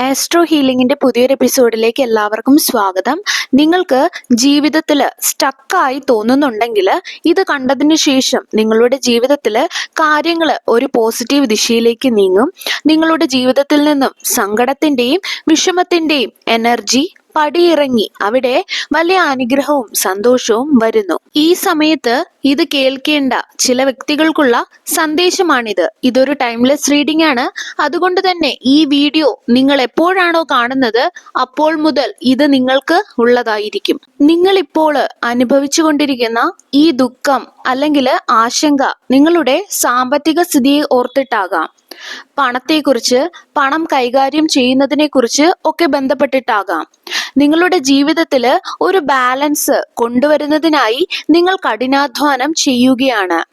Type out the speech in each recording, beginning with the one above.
Astro ഹീലിംഗിന്റെ പുതിയൊരു എപ്പിസോഡിലേക്ക് എല്ലാവർക്കും സ്വാഗതം. നിങ്ങൾക്ക് ജീവിതത്തിൽ സ്റ്റക്കായി തോന്നുന്നുണ്ടെങ്കിൽ ഇത് കണ്ടതിന് ശേഷം നിങ്ങളുടെ ജീവിതത്തിൽ കാര്യങ്ങൾ ഒരു പോസിറ്റീവ് ദിശയിലേക്ക് നീങ്ങും. നിങ്ങളുടെ ജീവിതത്തിൽ നിന്നും സങ്കടത്തിന്റെയും വിഷമത്തിന്റെയും എനർജി പടിയിറങ്ങി. അവിടെ വലിയ അനുഗ്രഹവും സന്തോഷവും വരുന്നു. ഈ സമയത്ത് ഇത് കേൾക്കേണ്ട ചില വ്യക്തികൾക്കുള്ള സന്ദേശമാണിത്. ഇതൊരു ടൈംലെസ് റീഡിംഗ് ആണ്. അതുകൊണ്ട് തന്നെ ഈ വീഡിയോ നിങ്ങൾ എപ്പോഴാണോ കാണുന്നത് അപ്പോൾ മുതൽ ഇത് നിങ്ങൾക്ക് ഉള്ളതായിരിക്കും. നിങ്ങൾ ഇപ്പോൾ അനുഭവിച്ചു കൊണ്ടിരിക്കുന്ന ഈ ദുഃഖം അല്ലെങ്കിൽ ആശങ്ക നിങ്ങളുടെ സാമ്പത്തിക സ്ഥിതിയെ ഓർത്തിട്ടാകാം. പണത്തെക്കുറിച്ച് പണം കൈകാര്യം ചെയ്യുന്നതിനെ കുറിച്ച് ഒക്കെ ബന്ധപ്പെട്ടിട്ടാകാം. നിങ്ങളുടെ ജീവിതത്തിൽ ഒരു ബാലൻസ് കൊണ്ടുവരുന്നതിനായി നിങ്ങൾ കഠിനാധ്വാനം ചെയ്യുകയാണ്.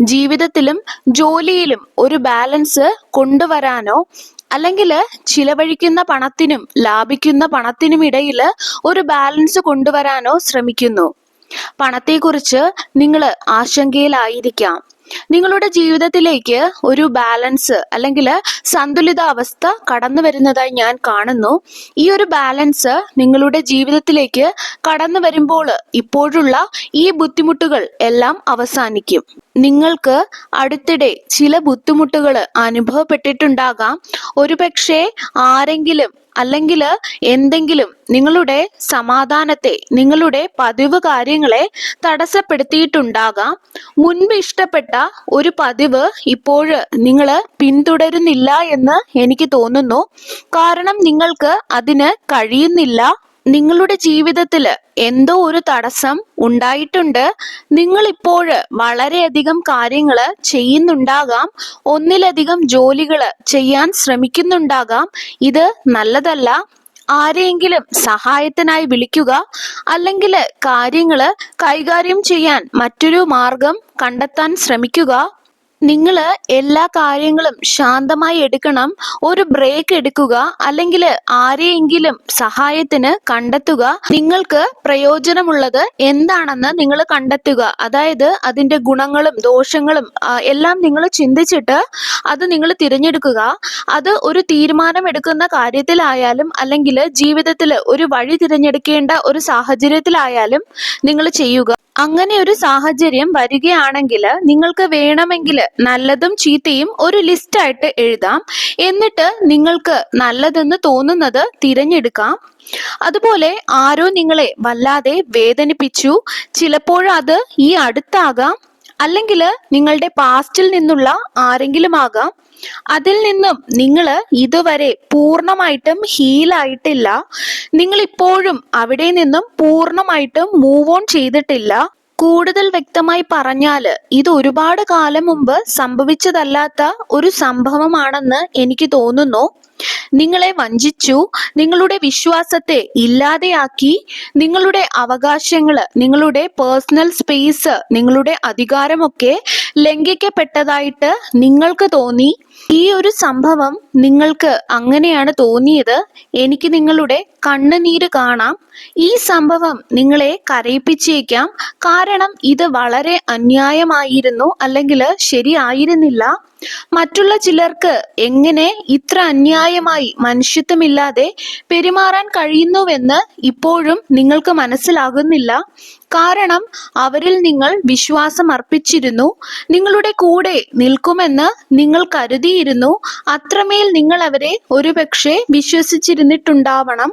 ജീവിതത്തിലും ജോലിയിലും ഒരു ബാലൻസ് കൊണ്ടുവരാനോ അല്ലെങ്കിൽ ചിലവഴിക്കുന്ന പണത്തിനും ലാഭിക്കുന്ന പണത്തിനും ഇടയിൽ ഒരു ബാലൻസ് കൊണ്ടുവരാനോ ശ്രമിക്കുന്നു. പണത്തെക്കുറിച്ച് നിങ്ങൾ ആശങ്കയിലായിരിക്കാം. നിങ്ങളുടെ ജീവിതത്തിലേക്ക് ഒരു ബാലൻസ് അല്ലെങ്കിൽ സന്തുലിതാവസ്ഥ കടന്നു വരുന്നതായി ഞാൻ കാണുന്നു. ഈ ഒരു ബാലൻസ് നിങ്ങളുടെ ജീവിതത്തിലേക്ക് കടന്നു വരുമ്പോൾ ഇപ്പോഴുള്ള ഈ ബുദ്ധിമുട്ടുകൾ എല്ലാം അവസാനിക്കും. നിങ്ങൾക്ക് അടുത്തിടെ ചില ബുദ്ധിമുട്ടുകൾ അനുഭവപ്പെട്ടിട്ടുണ്ടാകാം. ഒരുപക്ഷെ ആരെങ്കിലും അല്ലെങ്കിൽ എന്തെങ്കിലും നിങ്ങളുടെ സമാധാനത്തെ നിങ്ങളുടെ പതിവ് കാര്യങ്ങളെ തടസ്സപ്പെടുത്തിയിട്ടുണ്ടാകാം. മുൻപ് ഇഷ്ടപ്പെട്ട ഒരു പതിവ് ഇപ്പോൾ നിങ്ങൾ പിന്തുടരുന്നില്ല എന്ന് എനിക്ക് തോന്നുന്നു. കാരണം നിങ്ങൾക്ക് അതിന് കഴിയുന്നില്ല. നിങ്ങളുടെ ജീവിതത്തിൽ എന്തോ ഒരു തടസ്സം ഉണ്ടായിട്ടുണ്ട്. നിങ്ങൾ ഇപ്പോൾ വളരെയധികം കാര്യങ്ങൾ ചെയ്യുന്നുണ്ടാകാം. ഒന്നിലധികം ജോലികൾ ചെയ്യാൻ ശ്രമിക്കുന്നുണ്ടാകാം. ഇത് നല്ലതല്ല. ആരെയെങ്കിലും സഹായത്തിനായി വിളിക്കുക അല്ലെങ്കിൽ കാര്യങ്ങൾ കൈകാര്യം ചെയ്യാൻ മറ്റൊരു മാർഗം കണ്ടെത്താൻ ശ്രമിക്കുക. നിങ്ങൾ എല്ലാ കാര്യങ്ങളും ശാന്തമായി എടുക്കണം. ഒരു ബ്രേക്ക് എടുക്കുക. അല്ലെങ്കിൽ ആരെയെങ്കിലും സഹായത്തിന് കണ്ടെത്തുക. നിങ്ങൾക്ക് പ്രയോജനമുള്ളത് എന്താണെന്ന് നിങ്ങൾ കണ്ടെത്തുക. അതായത് അതിന്റെ ഗുണങ്ങളും ദോഷങ്ങളും എല്ലാം നിങ്ങൾ ചിന്തിച്ചിട്ട് അത് നിങ്ങൾ തിരഞ്ഞെടുക്കുക. അത് ഒരു തീരുമാനം എടുക്കുന്ന കാര്യത്തിലായാലും അല്ലെങ്കിൽ ജീവിതത്തിൽ ഒരു വഴി തിരഞ്ഞെടുക്കേണ്ട ഒരു സാഹചര്യത്തിലായാലും നിങ്ങൾ ചെയ്യുക. അങ്ങനെ ഒരു സാഹചര്യം വരികയാണെങ്കിൽ നിങ്ങൾക്ക് വേണമെങ്കിൽ നല്ലതും ചീത്തയും ഒരു ലിസ്റ്റ് ആയിട്ട് എഴുതാം. എന്നിട്ട് നിങ്ങൾക്ക് നല്ലതെന്ന് തോന്നുന്നത് തിരഞ്ഞെടുക്കാം. അതുപോലെ ആരോ നിങ്ങളെ വല്ലാതെ വേദനിപ്പിച്ചു. ചിലപ്പോഴത് ഈ അടുത്താകാം. അല്ലെങ്കിൽ നിങ്ങളുടെ പാസ്റ്റിൽ നിന്നുള്ള ആരെങ്കിലും ആകാം. അതിൽ നിന്നും നിങ്ങൾ ഇതുവരെ പൂർണമായിട്ടും ഹീലായിട്ടില്ല നിങ്ങൾ ഇപ്പോഴും അവിടെ നിന്നും പൂർണമായിട്ടും മൂവ് ഓൺ ചെയ്തിട്ടില്ല. കൂടുതൽ വ്യക്തമായി പറഞ്ഞാൽ ഇത് ഒരുപാട് കാലം മുമ്പ് സംഭവിച്ചതല്ലാത്ത ഒരു സംഭവമാണെന്ന് എനിക്ക് തോന്നുന്നു. നിങ്ങളെ വഞ്ചിച്ചു നിങ്ങളുടെ വിശ്വാസത്തെ ഇല്ലാതെയാക്കി നിങ്ങളുടെ അവകാശങ്ങൾ നിങ്ങളുടെ പേഴ്സണൽ സ്പേസ് നിങ്ങളുടെ അധികാരമൊക്കെ ലംഘിക്കപ്പെട്ടതായിട്ട് നിങ്ങൾക്ക് തോന്നി. ഈ ഒരു സംഭവം നിങ്ങൾക്ക് അങ്ങനെയാണ് തോന്നിയത്. എനിക്ക് നിങ്ങളുടെ കണ്ണുനീര് കാണാം. ഈ സംഭവം നിങ്ങളെ കരയിപ്പിച്ചേക്കാം. കാരണം ഇത് വളരെ അന്യായമായിരുന്നു അല്ലെങ്കിൽ ശരിയായിരുന്നില്ല. മറ്റുള്ള ചിലർക്ക് എങ്ങനെ ഇത്ര അന്യായമായി മനുഷ്യത്വമില്ലാതെ പെരുമാറാൻ കഴിയുന്നുവെന്ന് ഇപ്പോഴും നിങ്ങൾക്ക് മനസ്സിലാകുന്നില്ല. കാരണം അവരിൽ നിങ്ങൾ വിശ്വാസം അർപ്പിച്ചിരുന്നു നിങ്ങളുടെ കൂടെ നിൽക്കുമെന്ന് നിങ്ങൾ കരുതിയിരുന്നു. അത്രമേൽ നിങ്ങൾ അവരെ ഒരുപക്ഷെ വിശ്വസിച്ചിരുന്നിട്ടുണ്ടാവണം.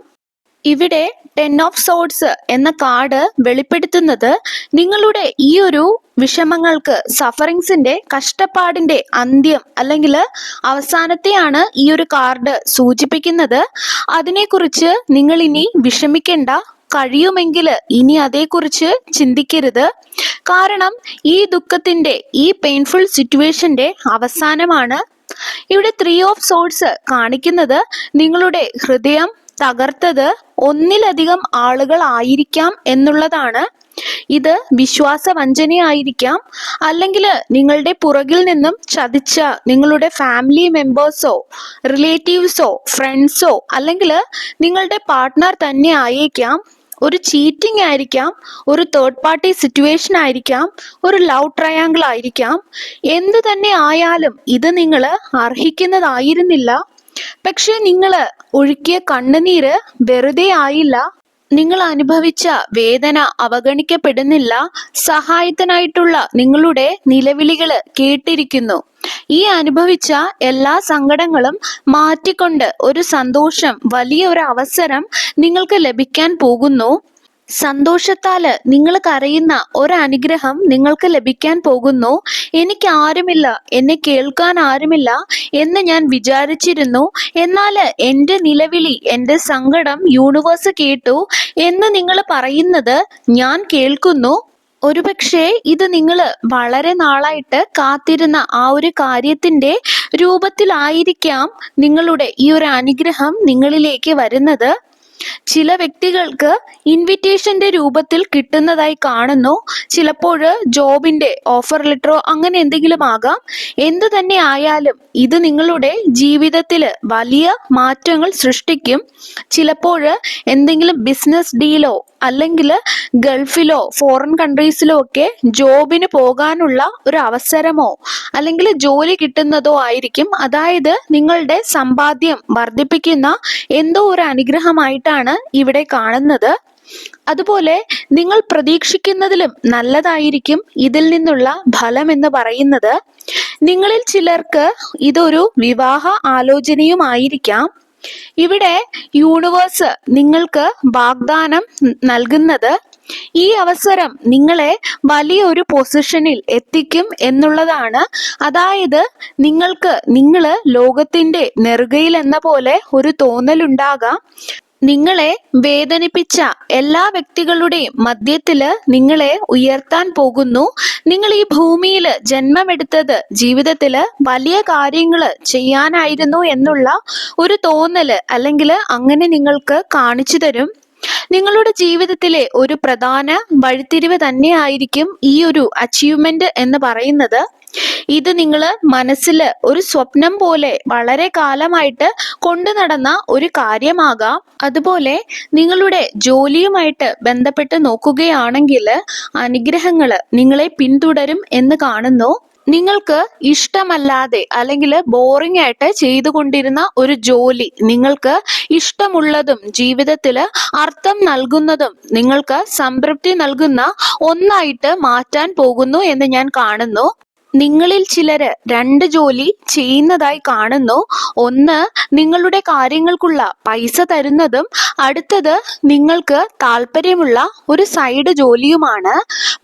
ഇവിടെ ടെൻ ഓഫ് സോഡ്സ് എന്ന കാർഡ് വെളിപ്പെടുത്തുന്നത് നിങ്ങളുടെ ഈ ഒരു വിഷമങ്ങൾക്ക് സഫറിങ്സിന്റെ കഷ്ടപ്പാടിന്റെ അന്ത്യം അല്ലെങ്കിൽ അവസാനത്തെയാണ് ഈ ഒരു കാർഡ് സൂചിപ്പിക്കുന്നത്. അതിനെക്കുറിച്ച് നിങ്ങൾ ഇനി വിഷമിക്കേണ്ട കഴിയുമെങ്കിൽ ഇനി അതേക്കുറിച്ച് ചിന്തിക്കരുത്. കാരണം ഈ ദുഃഖത്തിന്റെ ഈ പെയിൻഫുൾ സിറ്റുവേഷന്റെ അവസാനമാണ്. ഇവിടെ ത്രീ ഓഫ് സോഡ്സ് കാണിക്കുന്നത് നിങ്ങളുടെ ഹൃദയം തകർത്തത് ഒന്നിലധികം ആളുകൾ ആയിരിക്കാം എന്നുള്ളതാണ്. ഇത് വിശ്വാസവഞ്ചനയായിരിക്കാം. അല്ലെങ്കിൽ നിങ്ങളുടെ പുറകിൽ നിന്നും ചതിച്ച നിങ്ങളുടെ ഫാമിലി മെമ്പേഴ്സോ റിലേറ്റീവ്സോ ഫ്രണ്ട്സോ അല്ലെങ്കിൽ നിങ്ങളുടെ പാർട്ട്ണർ തന്നെ ആയേക്കാം. ഒരു ചീറ്റിംഗ് ആയിരിക്കാം ഒരു തേർഡ് പാർട്ടി സിറ്റുവേഷൻ ആയിരിക്കാം ഒരു ലവ് ട്രയാങ്കിൾ ആയിരിക്കാം. എന്തു തന്നെ ആയാലും ഇത് നിങ്ങൾ അർഹിക്കുന്നതായിരുന്നില്ല. പക്ഷെ നിങ്ങൾ ഒഴുക്കിയ കണ്ണുനീര് വെറുതെ ആയില്ല. നിങ്ങൾ അനുഭവിച്ച വേദന അവഗണിക്കപ്പെടുന്നില്ല. സഹായത്തിനായിട്ടുള്ള നിങ്ങളുടെ നിലവിളികൾ കേട്ടിരിക്കുന്നു. ഈ അനുഭവിച്ച എല്ലാ സങ്കടങ്ങളും മാറ്റിക്കൊണ്ട് ഒരു സന്തോഷം വലിയ ഒരു അവസരം നിങ്ങൾക്ക് ലഭിക്കാൻ പോകുന്നു. സന്തോഷത്താൽ നിങ്ങൾ കരയുന്ന ഒരനുഗ്രഹം നിങ്ങൾക്ക് ലഭിക്കാൻ പോകുന്നു. എനിക്ക് ആരുമില്ല എന്നെ കേൾക്കാൻ ആരുമില്ല എന്ന് ഞാൻ വിചാരിച്ചിരുന്നു. എന്നാൽ എന്റെ നിലവിളി എന്റെ സങ്കടം യൂണിവേഴ്സ് കേട്ടു എന്ന് നിങ്ങൾ പറയുന്നത് ഞാൻ കേൾക്കുന്നു. ഒരുപക്ഷെ ഇത് നിങ്ങൾ വളരെ നാളായിട്ട് കാത്തിരുന്ന ആ ഒരു കാര്യത്തിന്റെ രൂപത്തിലായിരിക്കാം നിങ്ങളുടെ ഈ ഒരു അനുഗ്രഹം നിങ്ങളിലേക്ക് വരുന്നത്. ചില വ്യക്തികൾക്ക് ഇൻവിറ്റേഷന്റെ രൂപത്തിൽ കിട്ടുന്നതായി കാണുന്നു. ചിലപ്പോൾ ജോബിന്റെ ഓഫർ ലെറ്ററോ അങ്ങനെ എന്തെങ്കിലും ആകാം. എന്തു തന്നെ ആയാലും ഇത് നിങ്ങളുടെ ജീവിതത്തിൽ വലിയ മാറ്റങ്ങൾ സൃഷ്ടിക്കും. ചിലപ്പോൾ എന്തെങ്കിലും ബിസിനസ് ഡീലോ അല്ലെങ്കിൽ ഗൾഫിലോ ഫോറിൻ കൺട്രീസിലോ ഒക്കെ ജോബിന് പോകാനുള്ള ഒരു അവസരമോ അല്ലെങ്കിൽ ജോലി കിട്ടുന്നതോ ആയിരിക്കും. അതായത് നിങ്ങളുടെ സമ്പാദ്യം വർദ്ധിപ്പിക്കുന്ന എന്തോ ഒരു അനുഗ്രഹമായിട്ടാണ് ഇവിടെ കാണുന്നത്. അതുപോലെ നിങ്ങൾ പ്രതീക്ഷിക്കുന്നതിലും നല്ലതായിരിക്കും ഇതിൽ നിന്നുള്ള ഫലം എന്ന് പറയുന്നത്. നിങ്ങളിൽ ചിലർക്ക് ഇതൊരു വിവാഹ ആലോചനയുമായിരിക്കാം ഇവിടെ യൂണിവേഴ്സ് നിങ്ങൾക്ക് വാഗ്ദാനം നൽകുന്നത് ഈ അവസരം നിങ്ങളെ വലിയൊരു പൊസിഷനിൽ എത്തിക്കും എന്നുള്ളതാണ്. അതായത് നിങ്ങൾക്ക് നിങ്ങൾ ലോകത്തിന്റെ നെറുകയിൽ എന്ന പോലെ ഒരു തോന്നലുണ്ടാകാം. നിങ്ങളെ വേദനിപ്പിച്ച എല്ലാ വ്യക്തികളുടെയും മധ്യത്തിൽ നിങ്ങളെ ഉയർത്താൻ പോകുന്നു. നിങ്ങൾ ഈ ഭൂമിയിൽ ജന്മമെടുത്തത് ജീവിതത്തിൽ വലിയ കാര്യങ്ങൾ ചെയ്യാനായിരുന്നു എന്നുള്ള ഒരു തോന്നൽ അല്ലെങ്കിൽ അങ്ങനെ നിങ്ങൾക്ക് കാണിച്ചു തരും. നിങ്ങളുടെ ജീവിതത്തിലെ ഒരു പ്രധാന വഴിത്തിരിവ് തന്നെയായിരിക്കും ഈ ഒരു അച്ചീവ്മെന്റ് എന്ന് പറയുന്നത്. ഇത് നിങ്ങൾ മനസ്സിൽ ഒരു സ്വപ്നം പോലെ വളരെ കാലമായിട്ട് കൊണ്ടു നടന്ന ഒരു കാര്യമാകാം. അതുപോലെ നിങ്ങളുടെ ജോലിയുമായിട്ട് ബന്ധപ്പെട്ട് നോക്കുകയാണെങ്കിൽ അനുഗ്രഹങ്ങൾ നിങ്ങളെ പിന്തുടരും എന്ന് കാണുന്നു. നിങ്ങൾക്ക് ഇഷ്ടമല്ലാതെ അല്ലെങ്കിൽ ബോറിംഗ് ആയിട്ട് ചെയ്തുകൊണ്ടിരുന്ന ഒരു ജോലി നിങ്ങൾക്ക് ഇഷ്ടമുള്ളതും ജീവിതത്തിൽ അർത്ഥം നൽകുന്നതും നിങ്ങൾക്ക് സംതൃപ്തി നൽകുന്ന ഒന്നായിട്ട് മാറ്റാൻ പോകുന്നു എന്ന് ഞാൻ കാണുന്നു. നിങ്ങളിൽ ചിലര് രണ്ട് ജോലി ചെയ്യുന്നതായി കാണുന്നു. ഒന്ന് നിങ്ങളുടെ കാര്യങ്ങൾക്കുള്ള പൈസ തരുന്നതും അടുത്തത് നിങ്ങൾക്ക് താല്പര്യമുള്ള ഒരു സൈഡ് ജോലിയുമാണ്.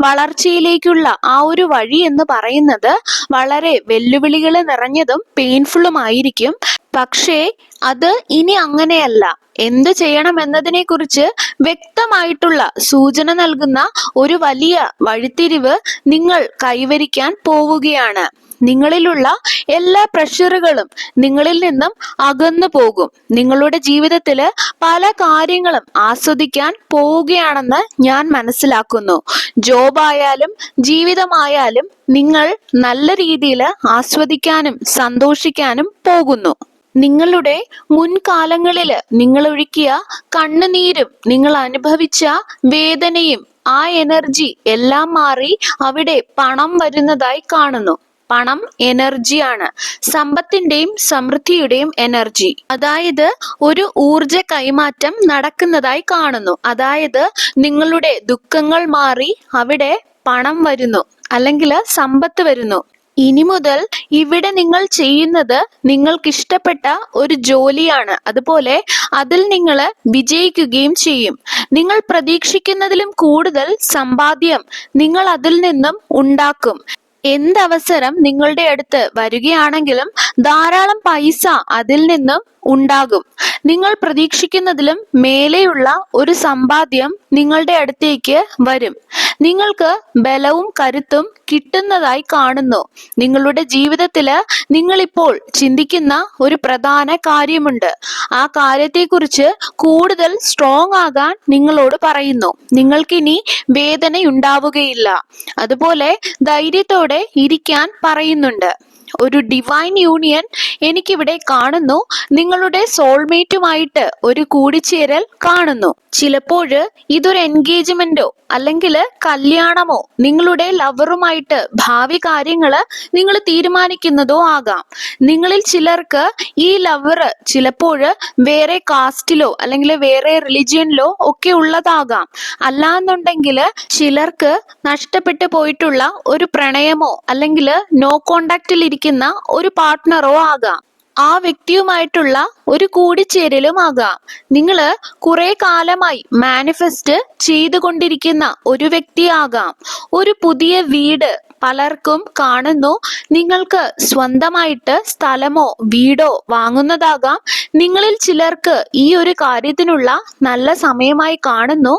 വളർച്ചയിലേക്കുള്ള ആ ഒരു വഴി എന്ന് പറയുന്നത് വളരെ വെല്ലുവിളികൾ നിറഞ്ഞതും പെയിൻഫുള്ളുമായിരിക്കും പക്ഷേ അത് ഇനി അങ്ങനെയല്ല. എന്ത് ചെയ്യണം എന്നതിനെ കുറിച്ച് വ്യക്തമായിട്ടുള്ള സൂചന നൽകുന്ന ഒരു വലിയ വഴിത്തിരിവ് നിങ്ങൾ കൈവരിക്കാൻ പോവുകയാണ്. നിങ്ങളിലുള്ള എല്ലാ പ്രഷറുകളും നിങ്ങളിൽ നിന്നും അകന്നു പോകും. നിങ്ങളുടെ ജീവിതത്തിൽ പല കാര്യങ്ങളും ആസ്വദിക്കാൻ പോവുകയാണെന്ന് ഞാൻ മനസ്സിലാക്കുന്നു. ജോബായാലും ജീവിതമായാലും നിങ്ങൾ നല്ല രീതിയിൽ ആസ്വദിക്കാനും സന്തോഷിക്കാനും പോകുന്നു. നിങ്ങളുടെ മുൻകാലങ്ങളിൽ നിങ്ങൾ ഒഴുക്കിയ കണ്ണുനീരും നിങ്ങൾ അനുഭവിച്ച വേദനയും ആ എനർജി എല്ലാം മാറി അവിടെ പണം വരുന്നതായി കാണുന്നു. പണം എനർജിയാണ്. സമ്പത്തിന്റെയും സമൃദ്ധിയുടെയും എനർജി. അതായത് ഒരു ഊർജ കൈമാറ്റം നടക്കുന്നതായി കാണുന്നു. അതായത് നിങ്ങളുടെ ദുഃഖങ്ങൾ മാറി അവിടെ പണം വരുന്നു. അല്ലെങ്കിൽ സമ്പത്ത് വരുന്നു. ഇനി മുതൽ ഇവിടെ നിങ്ങൾ ചെയ്യുന്നത് നിങ്ങൾക്ക് ഇഷ്ടപ്പെട്ട ഒരു ജോലിയാണ്. അതുപോലെ അതിൽ നിങ്ങൾ വിജയിക്കുകയും ചെയ്യും. നിങ്ങൾ പ്രതീക്ഷിക്കുന്നതിലും കൂടുതൽ സമ്പാദ്യം നിങ്ങൾ അതിൽ നിന്നും ഉണ്ടാക്കും. എന്തവസരം നിങ്ങളുടെ അടുത്ത് വരികയാണെങ്കിലും ധാരാളം പൈസ അതിൽ നിന്നും ഉണ്ടാകും. നിങ്ങൾ പ്രതീക്ഷിക്കുന്നതിലും മേലെയുള്ള ഒരു സമ്പാദ്യം നിങ്ങളുടെ അടുത്തേക്ക് വരും. നിങ്ങൾക്ക് ബലവും കരുത്തും കിട്ടുന്നതായി കാണുന്നു. നിങ്ങളുടെ ജീവിതത്തിൽ നിങ്ങളിപ്പോൾ ചിന്തിക്കുന്ന ഒരു പ്രധാന കാര്യമുണ്ട്. ആ കാര്യത്തെക്കുറിച്ച് കൂടുതൽ സ്ട്രോങ് ആകാൻ നിങ്ങളോട് പറയുന്നു. നിങ്ങൾക്കിനി വേദനയുണ്ടാവുകയില്ല. അതുപോലെ ധൈര്യത്തോടെ ഇരിക്കാൻ പറയുന്നുണ്ട്. ഒരു ഡിവൈൻ യൂണിയൻ എനിക്കിവിടെ കാണുന്നു. നിങ്ങളുടെ സോൾമേറ്റുമായിട്ട് ഒരു കൂടിച്ചേരൽ കാണുന്നു. ചിലപ്പോൾ ഇതൊരു എൻഗേജ്മെന്റോ അല്ലെങ്കിൽ കല്യാണമോ നിങ്ങളുടെ ലവറുമായിട്ട് ഭാവി കാര്യങ്ങൾ നിങ്ങൾ തീരുമാനിക്കുന്നതോ ആകാം. നിങ്ങളിൽ ചിലർക്ക് ഈ ലവർ ചിലപ്പോൾ വേറെ കാസ്റ്റിലോ അല്ലെങ്കിൽ വേറെ റിലിജിയനിലോ ഒക്കെ ഉള്ളതാകാം. അല്ലാന്നുണ്ടെങ്കിൽ ചിലർക്ക് നഷ്ടപ്പെട്ടു പോയിട്ടുള്ള ഒരു പ്രണയമോ അല്ലെങ്കിൽ നോ കോണ്ടാക്റ്റിൽ ഇരിക്കുന്ന ഒരു പാർട്ട്ണറോ ആകാം. ആ വ്യക്തിയുമായിട്ടുള്ള ഒരു കൂടിച്ചേരലും ആകാം. നിങ്ങൾ കുറെ കാലമായി മാനിഫെസ്റ്റ് ചെയ്തുകൊണ്ടിരിക്കുന്ന ഒരു വ്യക്തിയാകാം. ഒരു പുതിയ വീട് പലർക്കും കാണുന്നു. നിങ്ങൾക്ക് സ്വന്തമായിട്ട് സ്ഥലമോ വീടോ വാങ്ങുന്നതാകാം. നിങ്ങളിൽ ചിലർക്ക് ഈ ഒരു കാര്യത്തിനുള്ള നല്ല സമയമായി കാണുന്നു.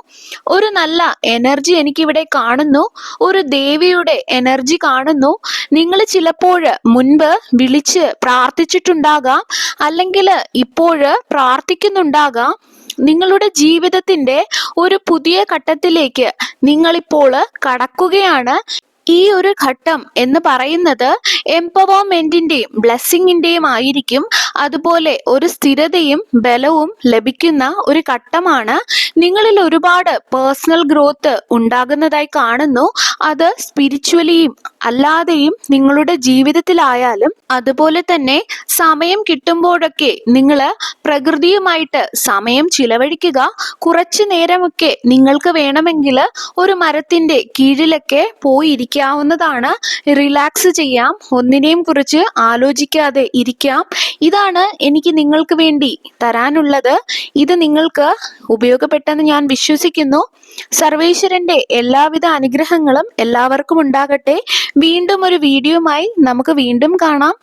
ഒരു നല്ല എനർജി എനിക്കിവിടെ കാണുന്നു. ഒരു ദേവിയുടെ എനർജി കാണുന്നു. നിങ്ങൾ ചിലപ്പോൾ മുൻപ് വിളിച്ച് പ്രാർത്ഥിച്ചിട്ടുണ്ടാകാം. അല്ലെങ്കിൽ ഇപ്പോൾ പ്രാർത്ഥിക്കുന്നുണ്ടാകാം. നിങ്ങളുടെ ജീവിതത്തിന്റെ ഒരു പുതിയ ഘട്ടത്തിലേക്ക് നിങ്ങളിപ്പോൾ കടക്കുകയാണ്. ഈ ഒരു ഘട്ടം എന്ന് പറയുന്നത് എംപവർമെന്റിന്റെയും ബ്ലെസ്സിങ്ങിന്റെയും ആയിരിക്കും. അതുപോലെ ഒരു സ്ഥിരതയും ബലവും ലഭിക്കുന്ന ഒരു ഘട്ടമാണ്. നിങ്ങളിൽ ഒരുപാട് പേഴ്സണൽ ഗ്രോത്ത് ഉണ്ടാകുന്നതായി കാണുന്നു. അത് സ്പിരിച്വലിയും അല്ലാതെയും നിങ്ങളുടെ ജീവിതത്തിലായാലും അതുപോലെ തന്നെ സമയം കിട്ടുമ്പോഴൊക്കെ നിങ്ങൾ പ്രകൃതിയുമായിട്ട് സമയം ചിലവഴിക്കുക. കുറച്ചു നേരമൊക്കെ നിങ്ങൾക്ക് വേണമെങ്കിൽ ഒരു മരത്തിന്റെ കീഴിലൊക്കെ പോയിരിക്കാവുന്നതാണ് റിലാക്സ് ചെയ്യാം. ഒന്നിനെയും കുറിച്ച് ആലോചിക്കാതെ ഇരിക്കാം. ഇതാണ് എനിക്ക് നിങ്ങൾക്ക് വേണ്ടി തരാനുള്ളത്. ഇത് നിങ്ങൾക്ക് ഉപയോഗപ്പെട്ടെന്ന് ഞാൻ വിശ്വസിക്കുന്നു. സർവേശ്വരന്റെ എല്ലാവിധ അനുഗ്രഹങ്ങളും എല്ലാവർക്കും ഉണ്ടാകട്ടെ. വീണ്ടും ഒരു വീഡിയോയുമായി നമുക്ക് വീണ്ടും കാണാം.